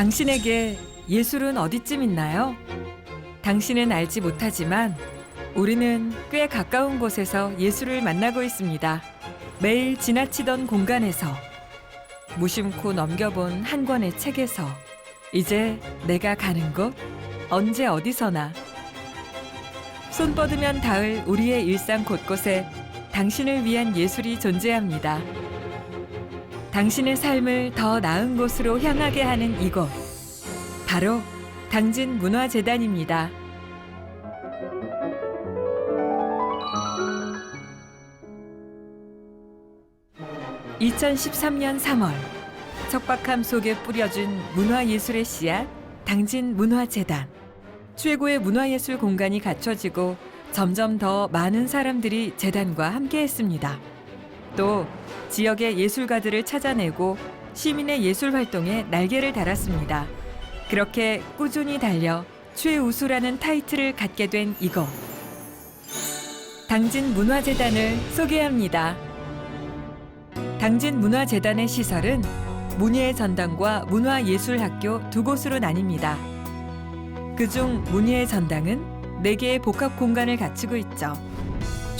당신에게 예술은 어디쯤 있나요? 당신은 알지 못하지만 우리는 꽤 가까운 곳에서 예술을 만나고 있습니다. 매일 지나치던 공간에서 무심코 넘겨본 한 권의 책에서 이제 내가 가는 곳 언제 어디서나 손 뻗으면 닿을 우리의 일상 곳곳에 당신을 위한 예술이 존재합니다. 당신의 삶을 더 나은 곳으로 향하게 하는 이곳. 바로 당진 문화재단입니다. (2013년 3월) 척박함 속에 뿌려준 문화예술의 씨앗 당진 문화재단 최고의 문화예술 공간이 갖춰지고 점점 더 많은 사람들이 재단과 함께했습니다. 또 지역의 예술가들을 찾아내고 시민의 예술 활동에 날개를 달았습니다. 그렇게 꾸준히 달려 최우수라는 타이틀을 갖게 된 이곳. 당진 문화재단을 소개합니다. 당진 문화재단의 시설은 문예의 전당과 문화예술학교 두 곳으로 나뉩니다. 그중 문예의 전당은 네개의 복합 공간을 갖추고 있죠.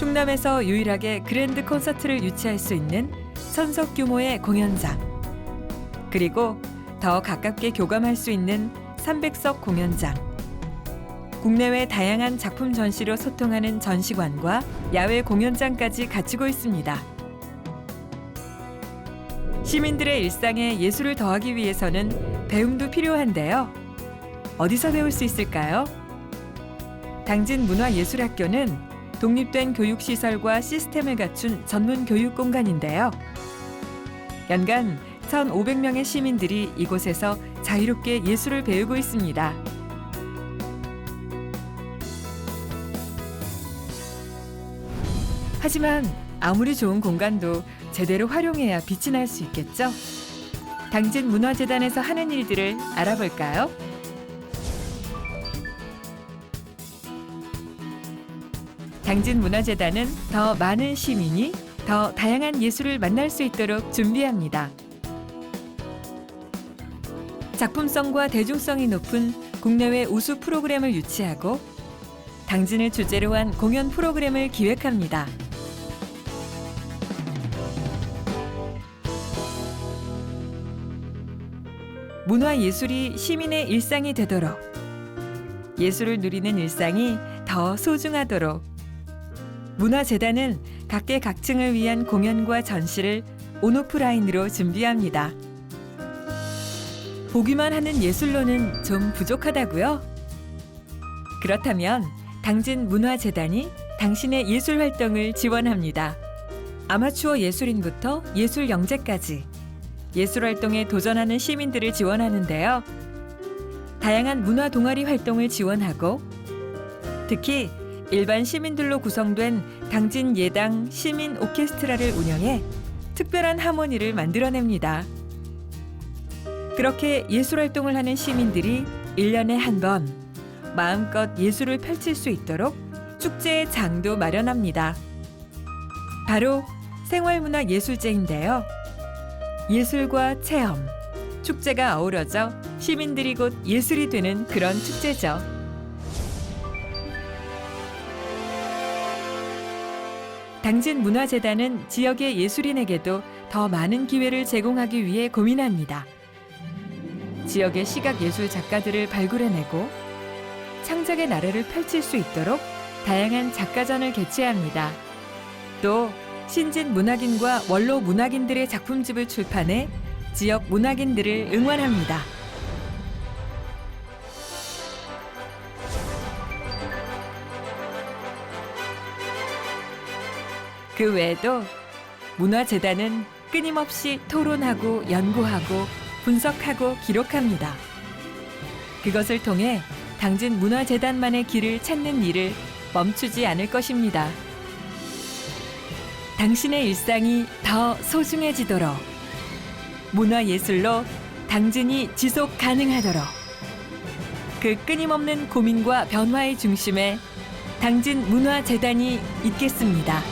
충남에서 유일하게 그랜드 콘서트를 유치할 수 있는 천석 규모의 공연장. 그리고 더 가깝게 교감할 수 있는 300석 공연장. 국내외 다양한 작품 전시로 소통하는 전시관과 야외 공연장까지 갖추고 있습니다. 시민들의 일상에 예술을 더하기 위해서는 배움도 필요한데요. 어디서 배울 수 있을까요? 당진 문화예술학교는 독립된 교육시설과 시스템을 갖춘 전문 교육 공간인데요. 연간 1,500명의 시민들이 이곳에서 자유롭게 예술을 배우고 있습니다. 하지만 아무리 좋은 공간도 제대로 활용해야 빛이 날 수 있겠죠? 당진 문화재단에서 하는 일들을 알아볼까요? 당진 문화재단은 더 많은 시민이 더 다양한 예술을 만날 수 있도록 준비합니다. 작품성과 대중성이 높은 국내외 우수 프로그램을 유치하고 당진을 주제로 한 공연 프로그램을 기획합니다. 문화예술이 시민의 일상이 되도록 예술을 누리는 일상이 더 소중하도록 문화재단은 각계각층을 위한 공연과 전시를 온오프라인으로 준비합니다. 보기만 하는 예술로는 좀 부족하다고요? 그렇다면 당진 문화재단이 당신의 예술 활동을 지원합니다. 아마추어 예술인부터 예술 영재까지 예술 활동에 도전하는 시민들을 지원하는데요. 다양한 문화 동아리 활동을 지원하고 특히 일반 시민들로 구성된 당진 예당 시민 오케스트라를 운영해 특별한 하모니를 만들어냅니다. 그렇게 예술 활동을 하는 시민들이 1년에 한 번 마음껏 예술을 펼칠 수 있도록 축제의 장도 마련합니다. 바로 생활문화예술제인데요. 예술과 체험, 축제가 어우러져 시민들이 곧 예술이 되는 그런 축제죠. 당진 문화재단은 지역의 예술인에게도 더 많은 기회를 제공하기 위해 고민합니다. 지역의 시각 예술 작가들을 발굴해내고 창작의 나래를 펼칠 수 있도록 다양한 작가전을 개최합니다. 또 신진 문학인과 원로 문학인들의 작품집을 출판해 지역 문학인들을 응원합니다. 그 외에도 문화재단은 끊임없이 토론하고 연구하고 분석하고 기록합니다. 그것을 통해 당진 문화재단만의 길을 찾는 일을 멈추지 않을 것입니다. 당신의 일상이 더 소중해지도록 문화예술로 당진이 지속 가능하도록 그 끊임없는 고민과 변화의 중심에 당진 문화재단이 있겠습니다.